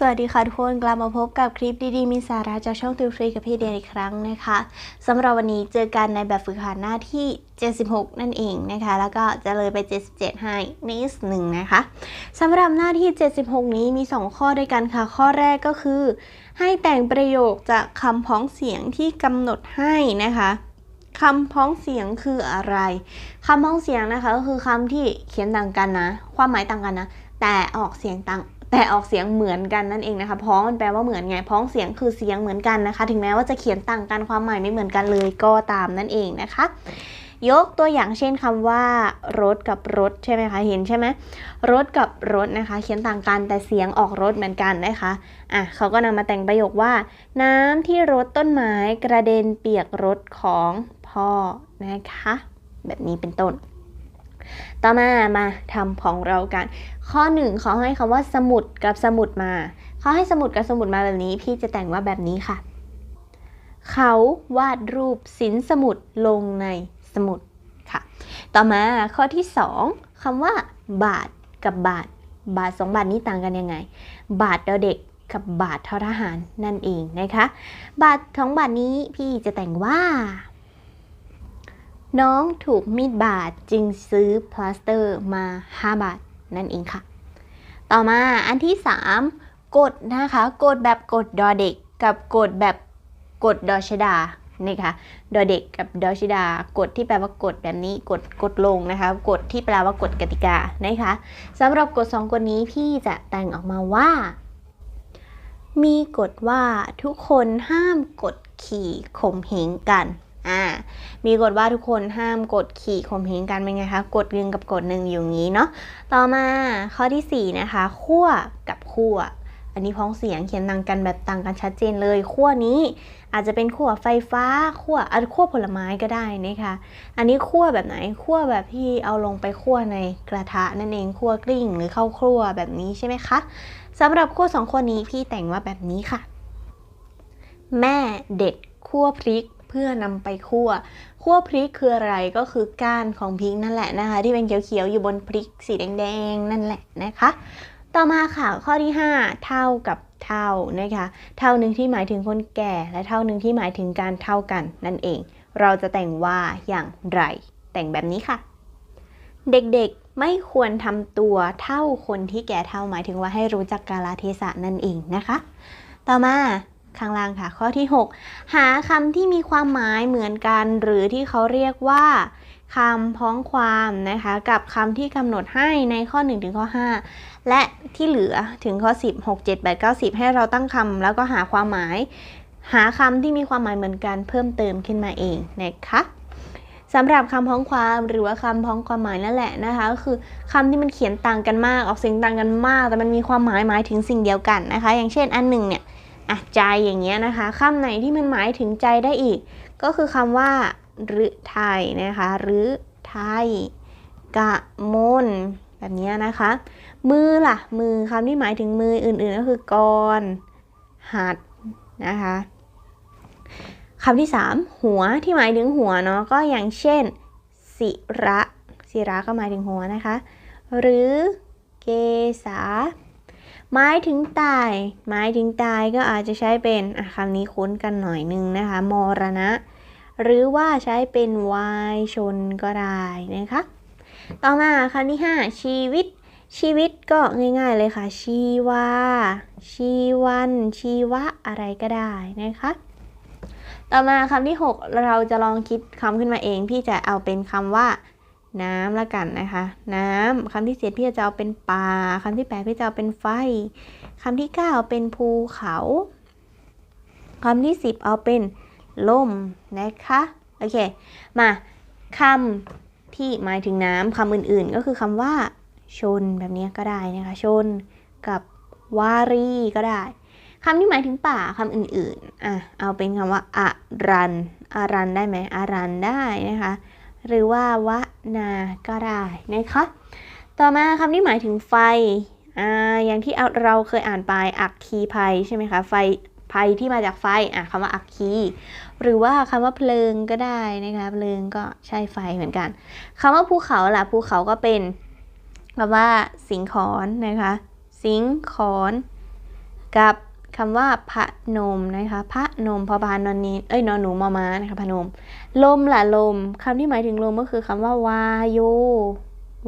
สวัสดีค่ะทุกคนกลับมาพบกับคลิปดีๆ มีสาระจากช่องติวฟรีกับพี่เดียนอีกครั้งนะคะสำหรับวันนี้เจอกันในแบบฝึกหัดหน้าที่ 76 นั่นเองนะคะ แล้วก็จะเลยไป 77 ให้นิดหนึ่งนะคะสำหรับหน้าที่ 76 นี้มี 2 ข้อด้วยกันค่ะ ข้อแรกก็คือ ให้แต่งประโยคจากคำพ้องเสียงที่กำหนดให้นะคะคำพ้องเสียงคืออะไรคำพ้องเสียงนะคะก็คือคำที่เขียนต่างกันนะ ความหมายต่างกันนะ แต่ออกเสียงต่าง แต่ออกเสียงเหมือนกันนั่นเองนะคะ พ้องมันแปลว่าเหมือนไง พ้องเสียงคือเสียงเหมือนกันนะคะ ถึงแม้ว่าจะเขียนต่างกันความหมายไม่เหมือนกันเลยก็ตามนั่นเองนะคะ ยกตัวอย่างเช่นคำว่ารถกับรถใช่ไหมคะ เห็นใช่ไหมรถกับรถนะคะ เขียนต่างกันแต่เสียงออกรถเหมือนกันนะคะ อะเขาก็นำมาแต่งประโยคว่า น้ำที่รถต้นไม้กระเด็นเปียกรถของพ่อนะคะ แบบนี้เป็นต้น ต่อมามาทำของเรากัน ข้อหนึ่งเขาให้คำว่าสมุดกับสมุดมาเขาให้สมุดกับสมุดมาแบบนี้ พี่จะแต่งว่าแบบนี้ค่ะ เขาวาดรูปสินสมุดลงในสมุดค่ะ ต่อมาข้อที่สองคำว่า บาทกับบาท บาทสองบาทนี้ต่างกันยังไง บาทเด็กกับบาทททหารนั่นเองนะคะ บาทสองบาทนี้พี่จะแต่งว่า น้องถูกมีดบาดจึงซื้อพลาสเตอร์มา 5 บาท นั่นเองค่ะ ต่อมาอันที่ 3 กดนะคะกดแบบกดดอเด็ก กับกดแบบกดดอชดานี่ค่ะดอเด็กกับดอชดากดที่แปลว่ากดแบบนี้กดกดลงนะคะกดที่แปลว่ากฎกติกานะคะสำหรับกฎสองกฎนี้พี่จะแต่งออกมาว่า มีกฎว่าทุกคนห้ามกดขี่ข่มเหงกัน มีกฎว่าทุกคนห้ามกดขี่ข่มเหงกันเป็นไงคะกฎหนึ่งกับกฎหนึ่งอยู่งี้เนาะต่อมาข้อที่4นะคะขั้วกับขั้วอันนี้พ้องเสียงเขียนต่างกันแบบต่างกันชัดเจนเลยขั้วนี้อาจจะเป็นขั้วไฟฟ้าขั้วอันขั้วผลไม้ก็ได้นะคะอันนี้ขั้วแบบไหนขั้วแบบที่เอาลงไปขั้วในกระทะนั่นเองขั้วกลิ้งหรือข้าวครัวแบบนี้ใช่ไหมคะสำหรับขั้วสองขั้วนี้พี่แต่งว่าแบบนี้ค่ะ แม่เด็ดขั้วพริก เพื่อนำไปคั่วคั่วพริกคืออะไรก็คือก้านของพริกนั่นแหละนะคะ ที่เป็นเขียวๆอยู่บนพริกสีแดงๆนั่นแหละนะคะ ต่อมาค่ะข้อที่ 5 เท่ากับเท่านะคะ เท่าหนึ่งที่หมายถึงคนแก่ และเท่าหนึ่งที่หมายถึงการเท่ากันนั่นเอง เราจะแต่งว่าอย่างไร แต่งแบบนี้ค่ะ เด็กๆไม่ควรทำตัวเท่าคนที่แก่เท่าหมายถึงว่าให้รู้จักกาลเทศะนั่นเองนะคะ ต่อมา ข้างล่างค่ะ ข้อที่ 6 หาคำที่มีความหมายเหมือนกัน หรือที่เขาเรียกว่าคำพ้องความนะคะกับคำที่กำหนดให้ในข้อ 1 ถึงข้อ 5 และที่เหลือถึงข้อ 10 6 7 8 9 10 ให้เราตั้งคำแล้วก็หาความหมาย หาคำที่มีความหมายเหมือนกันเพิ่มเติมขึ้นมาเองนะคะสำหรับคำพ้องความหรือว่าคำพ้องความหมายนั่นแหละนะคะก็คือคำที่มันเขียนต่างกันมากออกเสียงต่างกันมาก แต่มันมีความหมายหมายถึงสิ่งเดียวกันนะคะ อย่างเช่นอันหนึ่งเนี่ย อะใจอย่างเงี้ยนะคะคำไหนที่มันหมายถึงใจได้อีก ก็คือคำว่าหรือไทยนะคะหรือไทยกะมนแบบนี้นะคะ มือล่ะ มือคำที่หมายถึงมืออื่นๆก็คือกรหัดนะคะคำที่ 3 หัวที่หมายถึงหัวเนาะก็อย่างเช่นศิระศิระก็หมายถึงหัวนะคะ หรือเกษา หมายถึงตาย หมายถึงตายก็อาจจะใช้เป็นคำนี้คุ้นกันหน่อยนึงนะคะมรณะ หรือว่าใช้เป็นวายชนก็ได้นะคะ ต่อมาคำที่ 5 ชีวิต ชีวิตก็ง่าย ๆเลยค่ะ ชีวา ชีวัน ชีวะอะไรก็ได้นะคะต่อมาคำที่ 6 เราจะลองคิดคำขึ้นมาเอง พี่จะเอาเป็นคำว่า น้ำละกันนะคะ น้ำคำที่เจ็ดพี่จะเอาเป็นป่าคำที่แปดพี่จะเอาเป็นไฟคำที่เก้าเป็นภูเขาคำที่สิบเอาเป็นลมนะคะโอเคมาคำที่หมายถึงน้ำคำอื่นๆ ก็คือคำว่า ชนแบบนี้ก็ได้นะคะ ชนกับวารีก็ได้คำที่หมายถึงป่าคำอื่นๆอะเอาเป็นคำว่าอารันอารันได้ไหมอารันได้นะคะ หรือว่าวะนาก็ได้นะคะ ต่อมาคำที่หมายถึงไฟออย่างที่เราเคยอ่านไปอักคีภัยใช่ไหมคะไฟภัยที่มาจากไฟอะคำว่าอักคีหรือว่าคำว่าเพลิงก็ได้นะคะเพลิงก็ใช่ไฟเหมือนกันคำว่าภูเขาล่ะภูเขาก็เป็นคำว่าสิงขอนนะคะ สิงขอนกับ คำว่าพระนมนะคะพระนมพอพานนนีเอ้ยนอนหนูมอม้านะคะพระนม ลมล่ะลมคำที่หมายถึงลมก็คือคำว่าวาโย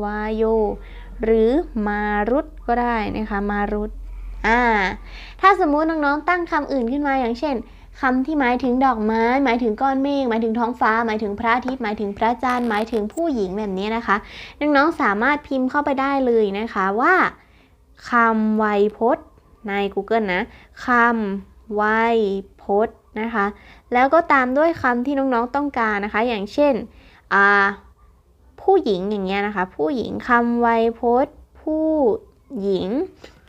วาโย หรือมารุตก็ได้นะคะมารุตอ่าถ้าสมมุติน้องๆตั้งคำอื่นขึ้นมาอย่างเช่นคำที่หมายถึงดอกไม้ หมายถึงก้อนเมฆหมายถึงท้องฟ้า หมายถึงพระอาทิตย์หมายถึงพระจันทร์หมายถึงผู้หญิงแบบนี้นะคะน้องๆสามารถพิมพ์เข้าไปได้เลยนะคะว่าคำไวยพจน์ ใน Google นะคำวัยพจน์นะคะ แล้วก็ตามด้วยคำที่น้องๆต้องการนะคะ อย่างเช่นผู้หญิงอย่างเงี้ยนะคะ ผู้หญิงคำวัยพจน์ ผู้หญิง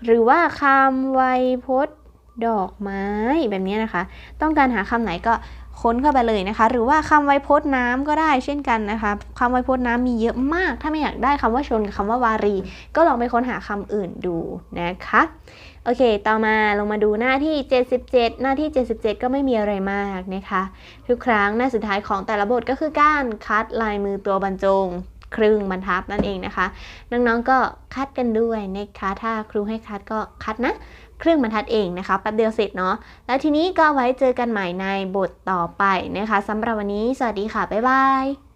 หรือว่าคำวัยพจน์ ดอกไม้แบบนี้นะคะ ต้องการหาคำไหนก็ค้นเข้าไปเลยนะคะ หรือว่าคำไวยพจน์น้ำก็ได้เช่นกันนะคะคำไวยพจน์น้ำมีเยอะมาก ถ้าไม่อยากได้คำว่าชนกับคำว่าวารี ก็ลองไปค้นหาคำอื่นดูนะคะโอเค ต่อมาลงมาดูหน้าที่ 77 หน้าที่ 77 ก็ไม่มีอะไรมากนะคะ ทุกครั้งหน้าสุดท้ายของแต่ละบทก็คือการคัดลายมือตัวบรรจง ครึ่งบรรทัดนั่นเองนะคะ น้องๆก็คัดกันด้วยนะคะถ้าครูให้คัดก็คัดนะครึ่งบรรทัดเองนะคะแป๊บเดียวเสร็จเนาะแล้วทีนี้ก็ไว้เจอกันใหม่ในบทต่อไปนะคะสำหรับวันนี้ สวัสดีค่ะ บ๊ายบาย